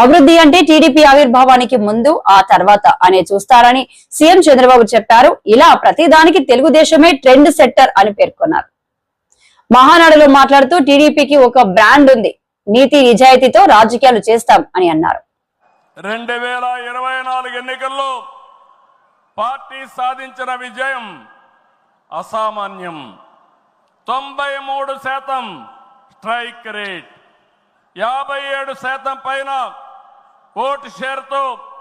అభివృద్ధి అంటే టీడీపీ ఆవిర్భావానికి ముందు ఆ తర్వాత అనే చూస్తారని సీఎం చంద్రబాబు చెప్పారు. ఇలా ప్రతిదానికి తెలుగుదేశమే ట్రెండ్ సెట్టర్ అని పేర్కొన్నారు. మహానాడులో మాట్లాడుతూ టీడీపీకి ఒక బ్రాండ్ ఉంది. నీతి నిజాయితీతో రాజకీయాలు చేస్తాం అని అన్నారు. రెండు వేల ఇరవై నాలుగు ఎన్నికల్లో పార్టీ సాధించిన విజయం అసామాన్యం. తొంభై మూడు శాతం స్ట్రైక్ రేట్. యాభై ఏడు శాతం పైన ఓటు షేర్తో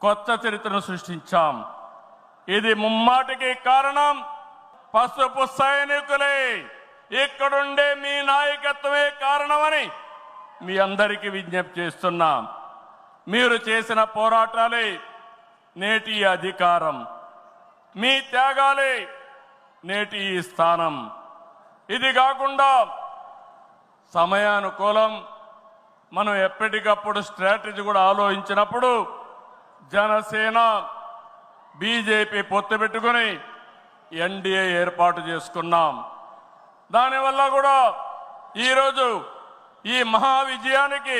కొత్త చరిత్రను సృష్టించాం. ఇది ముమ్మాటికి కారణం పసుపు సైనికులే. ఇక్కడుండే మీ నాయకత్వమే కారణమని మీ అందరికీ విజ్ఞప్తి చేస్తున్నాం. మీరు చేసిన పోరాటాలే నేటి అధికారం. మీ త్యాగాలే నేటి ఈ స్థానం. ఇది కాకుండా సమయానుకూలం మనం ఎప్పటికప్పుడు స్ట్రాటజీ కూడా ఆలోచించినప్పుడు జనసేన బీజేపీ పొత్తు పెట్టుకుని ఎన్డీఏ ఏర్పాటు చేసుకున్నాం. దానివల్ల కూడా ఈరోజు ఈ మహా విజయానికి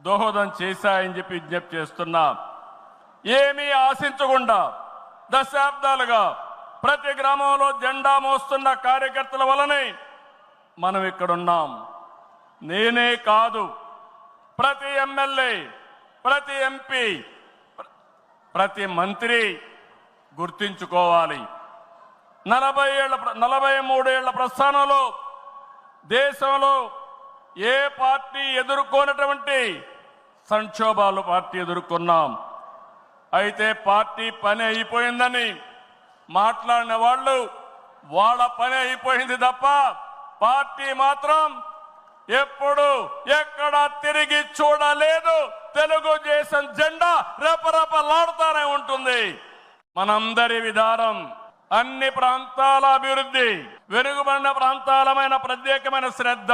దోహదం చేశాయని చెప్పి విజ్ఞప్తి చేస్తున్నా. ఏమీ ఆశించకుండా దశాబ్దాలుగా ప్రతి గ్రామంలో జెండా మోస్తున్న కార్యకర్తల వలనే మనం ఇక్కడున్నాం. నేనే కాదు ప్రతి ఎమ్మెల్యే ప్రతి ఎంపీ ప్రతి మంత్రి గుర్తించుకోవాలి. నలభై ఏళ్ళ నలభై మూడేళ్ళ ప్రస్థానంలో దేశంలో ఏ పార్టీ ఎదుర్కొన్నటువంటి సంక్షోభాలు పార్టీ ఎదుర్కొన్నాం. అయితే పార్టీ పని అయిపోయిందని మాట్లాడిన వాళ్ళు వాళ్ళ పని అయిపోయింది తప్ప పార్టీ మాత్రం ఎప్పుడు ఎక్కడ తిరిగి చూడలేదు. తెలుగుదేశం జెండా రెపరెపలాడుతూనే ఉంటుంది. మనందరి విధానం అన్ని ప్రాంతాల అభివృద్ధి వెనుకబడిన ప్రాంతాలమైన ప్రత్యేకమైన శ్రద్ధ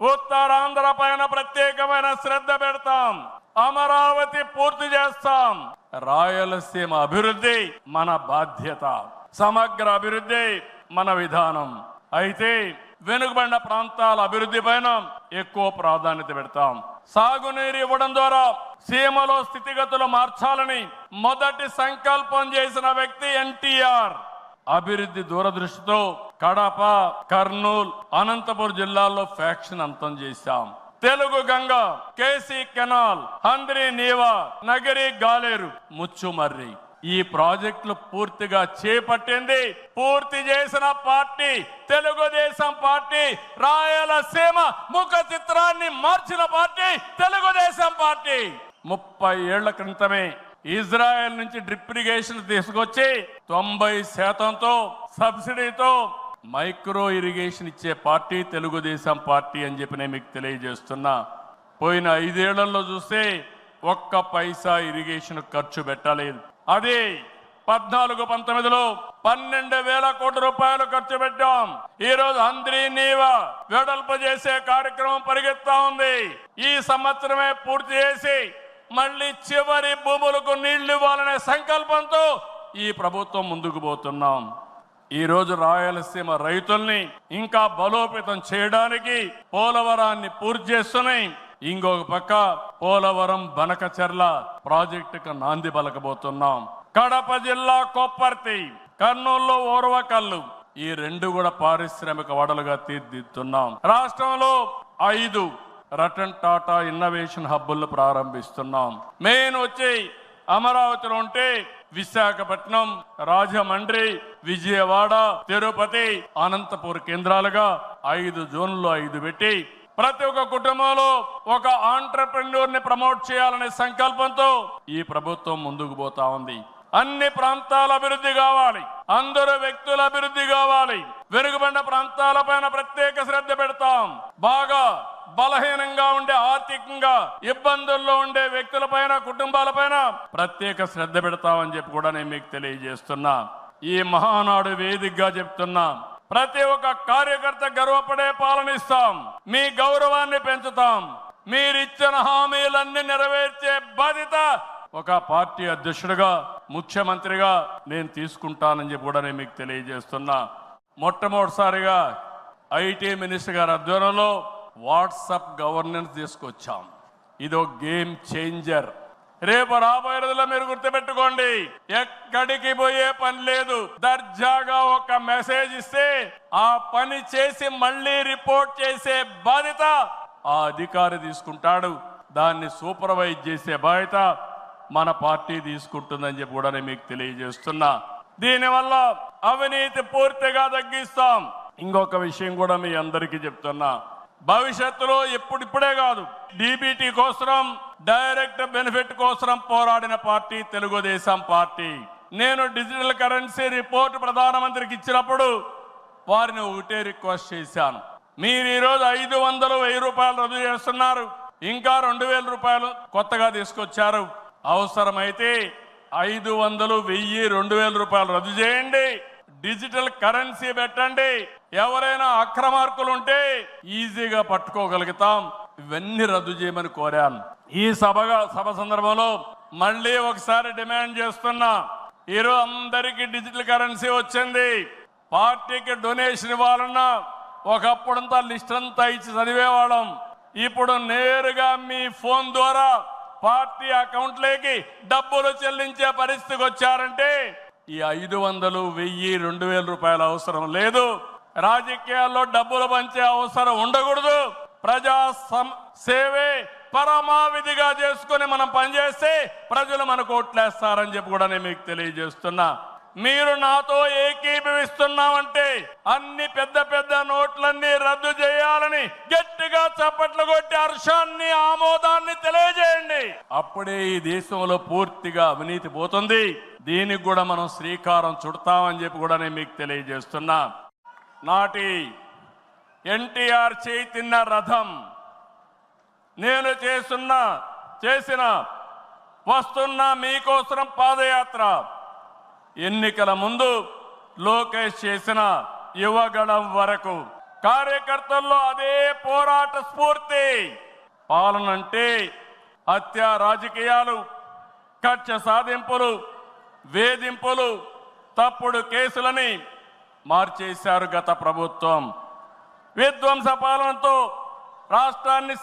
ఉత్తరాంధ్ర పైన ప్రత్యేకమైన శ్రద్ధ పెడతాం అమరావతి పూర్తి చేస్తాం. రాయలసీమ అభివృద్ధి మన బాధ్యత సమగ్ర అభివృద్ధి మన విధానం. అయితే వెనుకబడిన ప్రాంతాల అభివృద్ధి పైన ఎక్కువ ప్రాధాన్యత పెడతాం. సాగునీరు ఇవ్వడం ద్వారా సీమలో స్థితిగతులు మార్చాలని మొదటి సంకల్పం చేసిన వ్యక్తి ఎన్టీఆర్. అభివృద్ధి దూరదృష్టితో కడప కర్నూలు అనంతపురం జిల్లాల్లో ఫ్యాక్షన్ అంతం చేశాం. Telugu Ganga KC canal Handri Neeva Nagari Galeru Muchumarri. ఈ ప్రాజెక్టులు పూర్తిగా చేపట్టింది పూర్తి చేసిన పార్టీ తెలుగుదేశం పార్టీ రాయలసీమ ముఖ చిత్రాన్ని మార్చిన పార్టీ తెలుగుదేశం పార్టీ. ముప్పై ఏళ్ళ క్రితమే ఇజ్రాయెల్ నుంచి డ్రిప్ ఇరిగేషన్ తీసుకొచ్చి తొంభై శాతంతో సబ్సిడీతో మైక్రో ఇరిగేషన్ ఇచ్చే పార్టీ తెలుగుదేశం పార్టీ అని చెప్పి నేను మీకు తెలియజేస్తున్నా. పోయిన ఐదేళ్ళలో చూస్తే ఒక్క పైసా ఇరిగేషన్ ఖర్చు పెట్టలేదు. అది పద్నాలుగు పంతొమ్మిదిలో పన్నెండు వేల కోట్ల రూపాయలు ఖర్చు పెట్టాం. ఈ రోజు అంద్రి నీవ వెడల్పు చేసే కార్యక్రమం పరిగెత్తా ఉంది. ఈ సంవత్సరమే పూర్తి చేసి మళ్ళీ చివరి భూములకు నీళ్ళు ఇవ్వాలనే సంకల్పంతో ఈ ప్రభుత్వం ముందుకు పోతున్నాం. ఈ రోజు రాయలసీమ రైతుల్ని ఇంకా బలోపేతం చేయడానికి పోలవరాన్ని పూర్తి చేస్తున్నాయి. ఇంకొక పక్క పోలవరం బనకచెర్ల ప్రాజెక్టుకు నాంది పలకబోతున్నాం. కడప జిల్లా కొప్పర్తి కర్నూల్లో ఓర్వకల్లు. ఈ రెండు కూడా పారిశ్రామిక వడలుగా తీర్దిద్దుతున్నాం. రాష్ట్రంలో ఐదు రతన్ టాటా ఇన్నోవేషన్ హబ్బులను ప్రారంభిస్తున్నాం. మెయిన్ వచ్చి అమరావతిలో ఉంటే విశాఖపట్నం రాజమండ్రి విజయవాడ తిరుపతి అనంతపూర్ కేంద్రాలుగా ఐదు జోన్లు ఐదు పెట్టి ప్రతి ఒక్క కుటుంబంలో ఒక ఆంటర్ప్రెన్యూర్ని ప్రమోట్ చేయాలనే సంకల్పంతో ఈ ప్రభుత్వం ముందుకు పోతా ఉంది. అన్ని ప్రాంతాల అభివృద్ధి కావాలి. అందరు వ్యక్తుల అభివృద్ధి కావాలి. వెనుకబడిన ప్రాంతాలపైన ప్రత్యేక శ్రద్ధ పెడతాం. బాగా బలహీనంగా ఉండే ఆర్థికంగా ఇబ్బందుల్లో ఉండే వ్యక్తులపైన కుటుంబాలపైన ప్రత్యేక శ్రద్ధ పెడతామని చెప్పి కూడా నేను మీకు తెలియజేస్తున్నా. ఈ మహానాడు వేదికగా చెప్తున్నా. ప్రతి ఒక్క కార్యకర్త గర్వపడే పాలనిస్తాం. మీ గౌరవాన్ని పెంచుతాం. మీరిచ్చిన హామీలన్నీ నెరవేర్చే బాధ్యత ఒక పార్టీ అధ్యక్షుడిగా ముఖ్యమంత్రిగా నేను తీసుకుంటానని చెప్పి కూడా నేను మీకు తెలియజేస్తున్నా. మొట్టమొదటిసారిగా ఐటీ మినిస్టర్ గారి ఆధ్వర్యంలో వాట్సాప్ గవర్నెన్స్ తీసుకొచ్చాం. ఇదో గేమ్ చేంజర్. రేపు రాబోయే రోజుల్లో మీరు గుర్తుపెట్టుకోండి ఎక్కడికి పోయే పని లేదు. దర్జాగా ఒక మెసేజ్ ఇస్తే ఆ పని చేసి మళ్ళీ రిపోర్ట్ చేసే బాధ్యత ఆ అధికారి తీసుకుంటాడు. దాన్ని సూపర్వైజ్ చేసే బాధ్యత మన పార్టీ తీసుకుంటుందని చెప్పి కూడా నేను మీకు తెలియజేస్తున్నా. దీనివల్ల అవినీతి పూర్తిగా తగ్గిస్తాం. ఇంకొక విషయం కూడా మీ అందరికీ చెప్తున్నా. భవిష్యత్తులో ఎప్పుడిప్పుడే కాదు డీబీటీ కోసం డైరెక్ట్ బెనిఫిట్ కోసం పోరాడిన పార్టీ తెలుగుదేశం పార్టీ. నేను డిజిటల్ కరెన్సీ రిపోర్ట్ ప్రధానమంత్రికి ఇచ్చినప్పుడు వారిని ఒకటే రిక్వెస్ట్ చేశాను. మీరు ఈరోజు ఐదు వందలు వెయ్యి రూపాయలు రద్దు చేస్తున్నారు. ఇంకా రెండు వేల రూపాయలు కొత్తగా తీసుకొచ్చారు. అవసరమైతే ఐదు వందలు వెయ్యి రెండు వేల రూపాయలు రద్దు చేయండి. డిజిటల్ కరెన్సీ పెట్టండి. ఎవరైనా అక్రమార్కులు ఉంటే ఈజీగా పట్టుకోగలుగుతాం. ఇవన్నీ రద్దు చేయమని కోరాను ఈ సభగా సభ సందర్భంలో మళ్ళీ ఒకసారి డిమాండ్ చేస్తున్నా ఈరోజు అందరికీ డిజిటల్ కరెన్సీ వచ్చింది. పార్టీకి డొనేషన్ ఇవ్వాలన్నా ఒకప్పుడంతా లిస్ట్ అంతా ఇచ్చి చదివేవాళ్ళం. ఇప్పుడు నేరుగా మీ ఫోన్ ద్వారా పార్టీ అకౌంట్లోకి డబ్బులు చెల్లించే పరిస్థితికి వచ్చారంటే ఈ ఐదు వందలు వెయ్యి రెండు వేల రూపాయల అవసరం లేదు. రాజకీయాల్లో డబ్బులు పంచే అవసరం ఉండకూడదు. ప్రజా సం- సేవే పరమావిధిగా చేసుకుని మనం పనిచేస్తే ప్రజలు మనకు ఓట్లేస్తారని చెప్పి కూడా నేను మీకు తెలియజేస్తున్నా. మీరు నాతో ఏకీభవిస్తున్నామంటే అన్ని పెద్ద పెద్ద నోట్లన్నీ రద్దు చేయాలని గట్టిగా చప్పట్లు కొట్టి హర్షాన్ని ఆమోదాన్ని తెలియజేయండి. అప్పుడే ఈ దేశంలో పూర్తిగా అవినీతి పోతుంది. దీనికి కూడా మనం శ్రీకారం చుడతామని చెప్పి కూడా నేను మీకు తెలియజేస్తున్నా. నాటి ఎన్టీఆర్ చేతిన్న రథం. నేను చేస్తున్న చేసిన వస్తున్న మీకోసం పాదయాత్ర. ఎన్నికల ముందు లోకేష్ చేసిన యువగళం వరకు. కార్యకర్తల్లో అదే పోరాట స్ఫూర్తి. పాలన అంటే హత్య రాజకీయాలు కక్ష సాధింపులు వేధింపులు తప్పుడు కేసులని మార్చేశారు గత ప్రభుత్వం. విధ్వంస పాలనతో రాష్ట్రాన్ని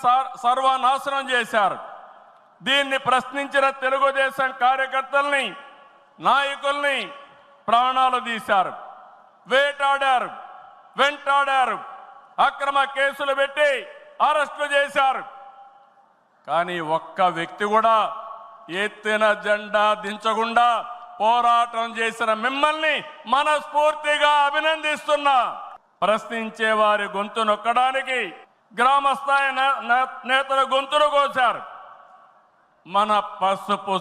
సర్వనాశనం చేశారు. దీన్ని ప్రశ్నించిన తెలుగుదేశం కార్యకర్తల్ని నాయకుల్ని ప్రాణాలు తీశారు. వేటాడారు వెంటాడారు అక్రమ కేసులు పెట్టి అరెస్టులు చేశారు. కానీ ఒక్క వ్యక్తి కూడా ఎత్తిన జెండా దించకుండా పోరాటం చేసిన మిమ్మల్ని మనస్ఫూర్తిగా అభినందిస్తున్నా. ప్రశ్నించే వారి గొంతు నొక్కడానికి గ్రామస్థాయి నేతల గొంతును కోశారు. మన పసుపు